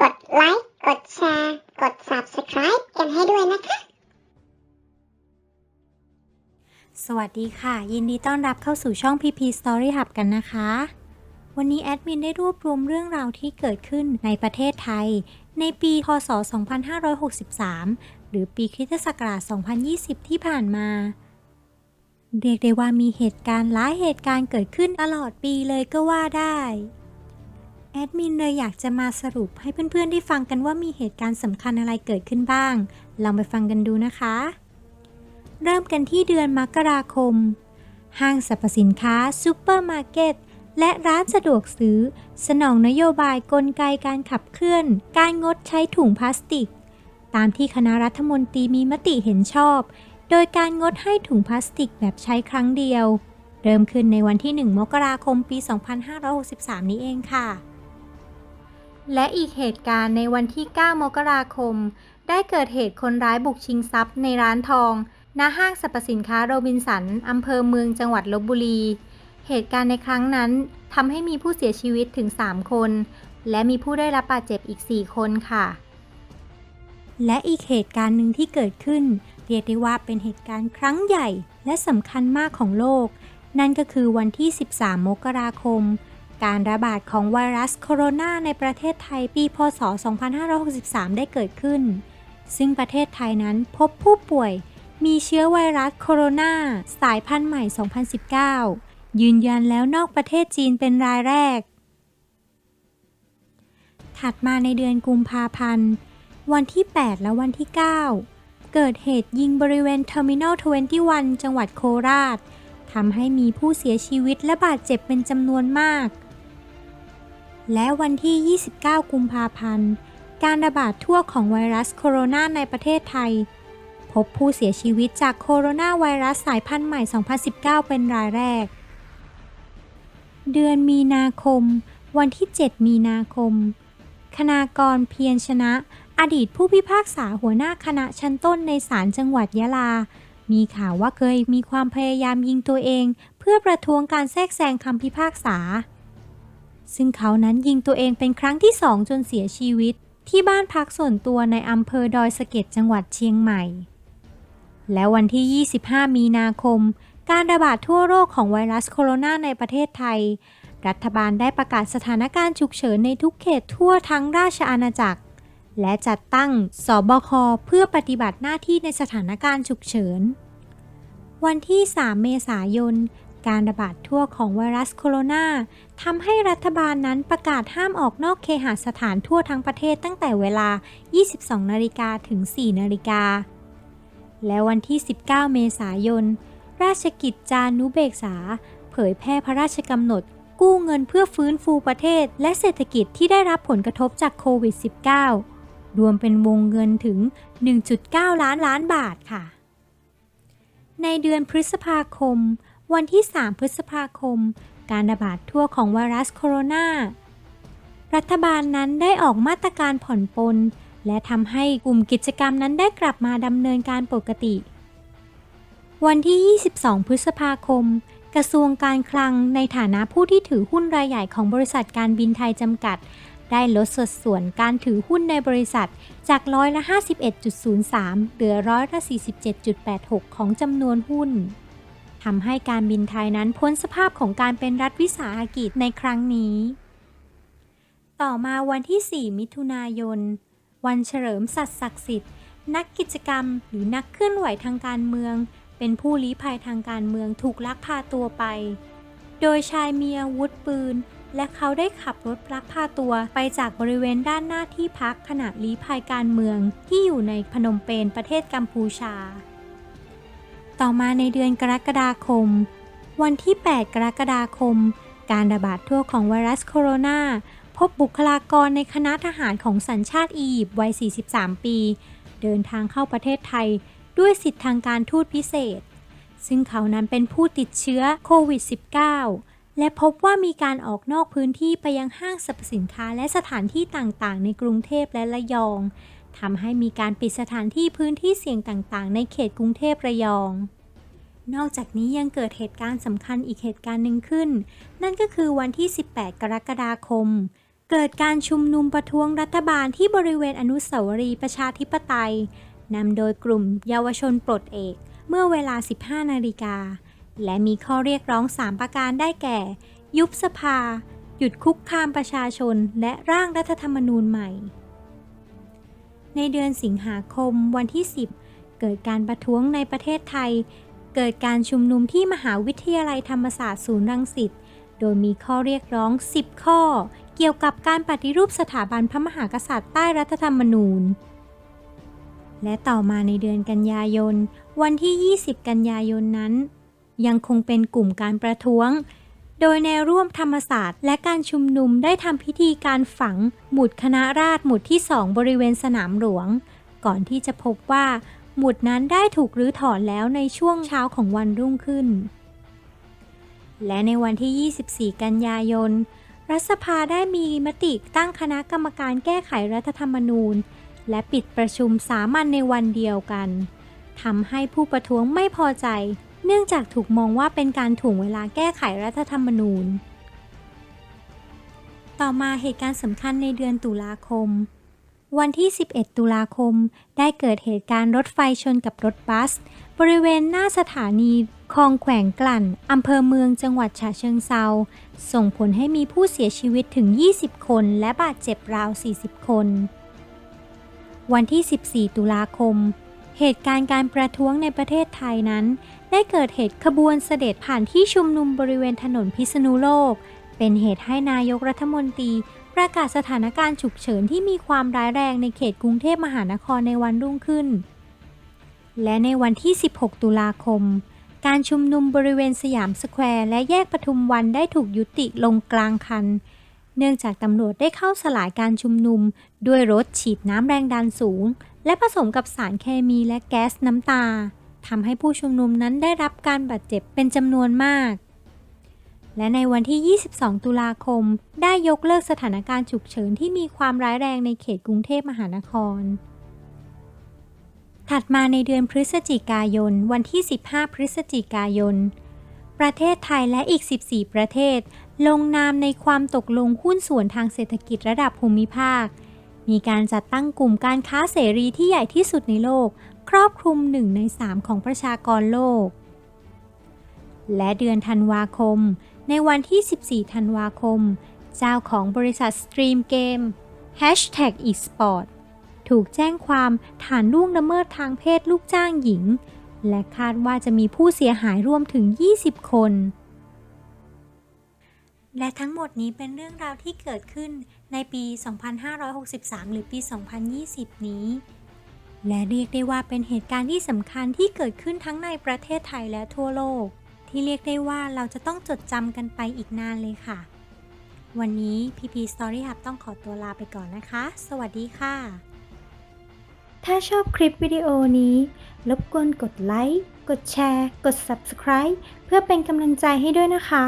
กดไลค์ กดแชร์ กด Subscribe กันให้ด้วยนะคะ สวัสดีค่ะ ยินดีต้อนรับเข้าสู่ช่อง PP Story Hub กันนะคะ วันนี้แอดมินได้รวบรวมเรื่องราวที่เกิดขึ้นในประเทศไทย ในปีพศ 2563 หรือปีคริสตศักราช 2020 ที่ผ่านมา เรียกได้ว่ามีเหตุการณ์หลายเหตุการณ์เกิดขึ้นตลอดปีเลยก็ว่าได้ แอดมินเลยอยากจะมาสรุปให้เพื่อนๆได้ฟังกันว่ามีเหตุการณ์สำคัญอะไรเกิดขึ้นบ้าง ลองไปฟังกันดูนะคะ เริ่มกันที่เดือนมกราคม ห้างสรรพสินค้าซูเปอร์มาร์เก็ตและร้านสะดวกซื้อ สนองนโยบายกลไกการขับเคลื่อน การงดใช้ถุงพลาสติก ตามที่คณะรัฐมนตรีมีมติเห็นชอบ โดยการงดให้ถุงพลาสติกแบบใช้ครั้งเดียว เริ่มขึ้นในวันที่ 1 มกราคมปี 2563 นี้เองค่ะ และอีกเหตุการณ์ในวันที่ 9 มกราคม ได้เกิดเหตุคนร้ายบุกชิงทรัพย์ในร้านทอง ณ ห้างสรรพสินค้าโรบินสัน อำเภอเมืองจังหวัดลบบุรี เหตุการณ์ในครั้งนั้นทำให้มีผู้เสียชีวิตถึง 3 คน และมีผู้ได้รับบาดเจ็บอีก 4 คนค่ะ และอีกเหตุการณ์หนึ่งที่เกิดขึ้น เรียกได้ว่าเป็นเหตุการณ์ครั้งใหญ่ และสำคัญมากของโลก นั่นก็คือวันที่ 13 มกราคม การระบาดของไวรัสโคโรนาในประเทศไทยปี พศ 2563 ได้เกิดขึ้น ซึ่งประเทศไทยนั้นพบผู้ป่วยมีเชื้อไวรัสโคโรนาสายพันธุ์ใหม่ 2019 ยืนยันแล้วนอกประเทศจีนเป็นรายแรก ถัดมาในเดือนกุมภาพันธ์ วันที่ 8 และวันที่ 9 เกิดเหตุยิงบริเวณ Terminal 21 จังหวัดโคราชทำให้มีผู้เสียชีวิตและบาดเจ็บเป็นจำนวนมาก และวันที่ 29 กุมภาพันธ์ การระบาดทั่วของไวรัสโคโรนาในประเทศไทย พบผู้เสียชีวิตจากโคโรนาไวรัสสายพันธุ์ใหม่ 2019 เป็นรายแรก เดือนมีนาคม วันที่ 7 มีนาคม คณากรเพียรชนะ อดีตผู้พิพากษาหัวหน้าคณะชั้นต้นในศาลจังหวัดยะลา มีข่าวว่าเคยมีความพยายามยิงตัวเอง เพื่อประท้วงการแทรกแซงคำพิพากษา ซึ่งเขานั้นยิงตัวเองเป็นครั้งที่สองจนเสียชีวิต ที่บ้านพักส่วนตัวในอำเภอดอยสะเก็ดจังหวัดเชียงใหม่ และวันที่ 25 มีนาคม การระบาดทั่วโลกของไวรัสโคโรนาในประเทศไทย รัฐบาลได้ประกาศสถานการณ์ฉุกเฉินในทุกเขตทั่วทั้งราชอาณาจักร และจัดตั้งสบคเพื่อปฏิบัติหน้าที่ในสถานการณ์ฉุกเฉิน วันที่ 3 เมษายน การระบาดทั่วของไวรัสโคโรนาทำให้รัฐบาลนั้นประกาศห้ามออกนอกเคหสถานทั่วทั้งประเทศตั้งแต่เวลา 22 นาฬิกาถึง 4 นาฬิกา และวันที่ 19 เมษายน ราชกิจจานุเบกษา เผยแพร่พระราชกำหนด กู้เงินเพื่อฟื้นฟูประเทศ และเศรษฐกิจที่ได้รับผลกระทบจากโควิด -19 รวมเป็นวงเงินถึง 1.9 ล้านล้านบาทค่ะ ในเดือนพฤษภาคม วันที่ 3 พฤษภาคม การระบาดทั่วของไวรัสโคโรนา รัฐบาลนั้นได้ออกมาตรการผ่อนปลนและทำให้กลุ่มกิจกรรมนั้นได้กลับมาดำเนินการปกติ วันที่ 22 พฤษภาคม กระทรวงการคลังในฐานะผู้ที่ถือหุ้นรายใหญ่ของบริษัทการบินไทยจำกัด ได้ลดสัดส่วนการถือหุ้นในบริษัทจากร้อยละ 51.03 เหลือร้อยละ 47.86 ของจำนวนหุ้น ทำให้การบินไทยนั้นพ้นสภาพของการเป็นรัฐวิสาหกิจในครั้งนี้ ต่อมาวันที่ 4 มิถุนายน วันเฉลิมสัตย์ศักดิ์สิทธิ์ นักกิจกรรมหรือนักเคลื่อนไหวทางการเมือง เป็นผู้ลี้ภัยทางการเมืองถูกลักพาตัวไป โดยชายมีอาวุธปืน และเขาได้ขับรถลักพาตัวไปจากบริเวณด้านหน้าที่พักขณะลี้ภัยการเมืองที่อยู่ในพนมเปญประเทศกัมพูชา ต่อมาในเดือนกรกฎาคม วันที่ 8 กรกฎาคม การระบาดทั่วของไวรัสโคโรนาพบบุคลากรในคณะทหารของสัญชาติอียิปต์วัย 43 ปี เดินทางเข้าประเทศไทย ด้วยสิทธิทางการทูตพิเศษ ซึ่งเขานั้นเป็นผู้ติดเชื้อโควิด -19 และพบว่ามีการออกนอกพื้นที่ไปยังห้างสรรพสินค้าและสถานที่ต่างๆ ในกรุงเทพและระยอง ทำให้มีการปิดสถานที่พื้นที่เสี่ยงต่างๆ ในเขตกรุงเทพระยอง นอกจากนี้ยังเกิดเหตุการณ์สำคัญอีกเหตุการณ์หนึ่งขึ้น นั่นก็คือวันที่ 18 กรกฎาคม เกิดการชุมนุมประท้วงรัฐบาลที่บริเวณอนุสาวรีย์ประชาธิปไตยนำโดยกลุ่มเยาวชนปลดเอก เมื่อเวลา 15 นาฬิกา และมีข้อเรียกร้อง 3 ประการได้แก่ ยุบสภา หยุดคุกคามประชาชน และร่างรัฐธรรมนูญใหม่ ในเดือนสิงหาคมวันที่ 10 เกิดการประท้วงในประเทศไทย เกิดการชุมนุมที่มหาวิทยาลัยธรรมศาสตร์ศูนย์รังสิต โดยมีข้อเรียกร้อง 10 ข้อ เกี่ยวกับการปฏิรูปสถาบันพระมหากษัตริย์ใต้รัฐธรรมนูญ และต่อมาในเดือนกันยายน วันที่ 20 กันยายนนั้น ยังคงเป็นกลุ่มการประท้วง โดยแนวร่วมธรรมศาสตร์ และการชุมนุมได้ทำพิธีการฝัง หมุดคณะราษฎรหมุดที่2บริเวณสนามหลวง ก่อนที่จะพบว่า หมุดนั้นได้ถูกรื้อถอนแล้วในช่วงเช้าของวันรุ่งขึ้น และในวันที่ 24 กันยายน รัฐสภาได้มีมติตั้งคณะกรรมการแก้ไขรัฐธรรมนูญ และปิดประชุมสามัญในวันเดียวกันทำให้ผู้ประท้วงไม่พอใจ เนื่องจากถูกมองว่าเป็นการถ่วงเวลาแก้ไขรัฐธรรมนูญ ต่อมาเหตุการณ์สำคัญในเดือนตุลาคม วันที่ 11 ตุลาคม ได้เกิดเหตุการณ์รถไฟชนกับรถบัส บริเวณหน้าสถานีคลองแขวงกลั่นอำเภอเมืองจังหวัดฉะเชิงเซา ส่งผลให้มีผู้เสียชีวิตถึง 20 คน และบาดเจ็บราว 40 คน วันที่ 14 ตุลาคม เหตุการณ์การประท้วงในประเทศไทยนั้น ได้เกิดเหตุขบวนเสด็จผ่านที่ชุมนุมบริเวณถนนพิษณุโลก เป็นเหตุให้นายกรัฐมนตรี ประกาศสถานการณ์ฉุกเฉินที่มีความร้ายแรงในเขตกรุงเทพมหานครในวันรุ่งขึ้น และในวันที่ 16 ตุลาคม การชุมนุมบริเวณสยามสแควร์และแยกปทุมวันได้ถูกยุติลงกลางคัน เนื่องจากตำรวจได้เข้าสลายการชุมนุม ด้วยรถฉีดน้ำแรงดันสูง และผสมกับสารเคมีและแก๊สน้ำตาทำให้ผู้ชุมนุมนั้นได้รับการบาดเจ็บเป็นจำนวนมาก และในวันที่ 22 ตุลาคม ได้ยกเลิกสถานการณ์ฉุกเฉินที่มีความร้ายแรงในเขตกรุงเทพมหานคร ถัดมาในเดือนพฤศจิกายน วันที่ 15 พฤศจิกายน ประเทศไทยและอีก 14 ประเทศ ลงนามในความตกลงหุ้นส่วนทางเศรษฐกิจระดับภูมิภาค มีการจัดตั้งกลุ่มการค้าเสรีที่ใหญ่ที่สุดในโลก ครอบคลุม1ใน3ของประชากรโลก และเดือนธันวาคม ในวันที่ 14 ธันวาคม เจ้าของบริษัท Stream Game Hashtag eSport ถูกแจ้งความฐานล่วงละเมิดทางเพศลูกจ้างหญิง และคาดว่าจะมีผู้เสียหายรวมถึง 20 คน และทั้งหมดนี้เป็นเรื่องราวที่เกิดขึ้นในปี 2563 หรือปี 2020 นี้ และเรียกได้ว่าเป็นเหตุการณ์ที่สำคัญที่เกิดขึ้นทั้งในประเทศไทยและทั่วโลก ที่เรียกได้ว่าเราจะต้องจดจำกันไปอีกนานเลยค่ะ วันนี้พีพี Story Hub ต้องขอตัวลาไปก่อนนะคะ สวัสดีค่ะ ถ้าชอบคลิปวิดีโอนี้รบกวนกดไลค์ กดแชร์ กด Subscribe เพื่อเป็นกำลังใจให้ด้วยนะคะ